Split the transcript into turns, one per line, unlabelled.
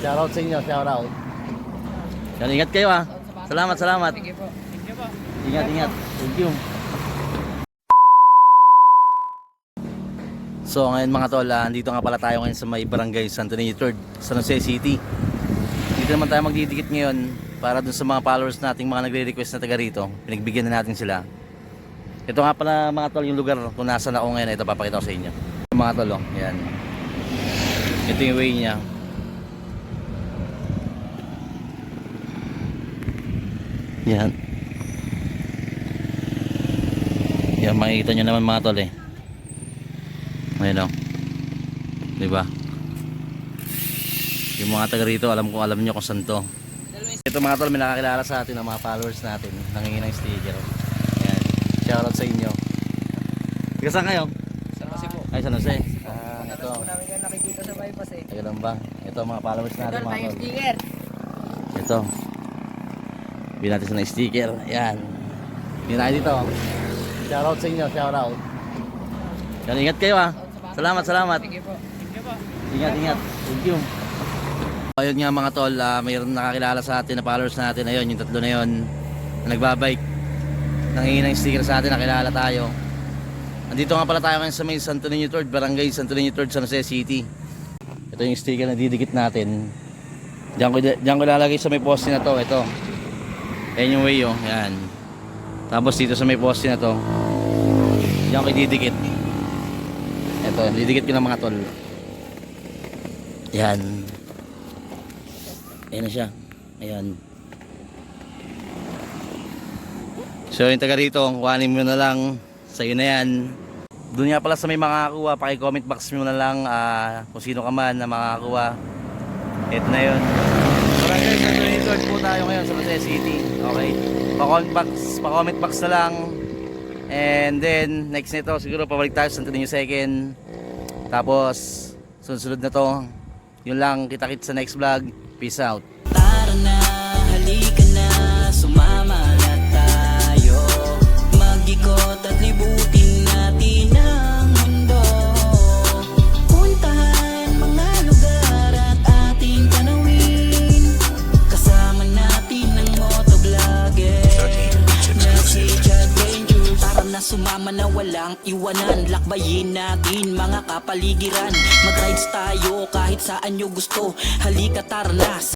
Shoutout sa inyo, shoutout. Yan, ingat kayo ah. Salamat, salamat.
Sige po. Sige po.
Ingat, ingat. Thank you. So ngayon mga tol, ah, andito nga pala tayo ngayon sa may barangay Santo Niño 3rd, San Jose City. Dito naman tayo magdidikit ngayon para dun sa mga followers nating mga nagre-request na taga rito. Pinagbigyan na natin sila. Ito nga pala mga tol yung lugar kung nasaan ako ngayon. Ito papakita ko sa inyo. Mga tol, oh. Yan. Ito yung way niya. Yan. Yan, makikita nyo naman mga tol eh. Ayun o. Di ba? Yung mga taga rito, alam ko, alam nyo kung saan to. Ito mga tol, may nakakilala sa atin ng mga followers natin. Nangingi ng sticker. Ayan. Shoutout sa inyo. Taga saan kayo?
Saan kasi po?
Ay, San Jose. Ah,
Matagal
ito.
yan nakikita sa bypass eh.
Ayun lang ba? Ito mga followers natin mga tol. Ito. Bili natin ng sticker. Ayan. Bili natin dito. Shoutout sa inyo, shoutout. Yan, ingat kayo ah. Salamat, salamat.
Sige po. Sige po.
Ingat, ingat. Thank you. Ayun nga mga tol, ah, mayroon nakakilala sa atin na followers natin. Ayun, yung tatlo na yun na nagbabike. Nangingi ng sticker sa atin, nakilala tayo. Andito nga pala tayo ngayon sa may Santo Niño 3rd, Barangay Santo Niño 3rd, San Jose City. Ito yung sticker na didikit natin. Diyan ko, diyan ko lalagay sa may poste na to. Ito. Ayan yung way oh. Yan. Tapos dito sa may poste na to. Diyan ko didikit. Ito, didikit ko ng mga tol. Yan. Ayan na siya. Ayan. So yung taga rito, kuhanin mo na lang. Sa'yo na yan. Doon nga pala sa may makakakuha, paki-comment box mo na lang ah, kung sino ka man na makakakuha. Ito na yun. Barangay San Benito po tayo ngayon sa Jose City. Okay. Pa-comment box, pa-comment box na lang. And then, next nito, siguro pabalik tayo sa Santo Niño Second. Tapos, sunod-sunod na to. Yun lang, kita-kit sa next vlog. Peace out.
Tara na, halika na, sumama na walang iwanan. Lakbayin natin mga kapaligiran. Mag-rides tayo kahit saan nyo gusto. Halika tara na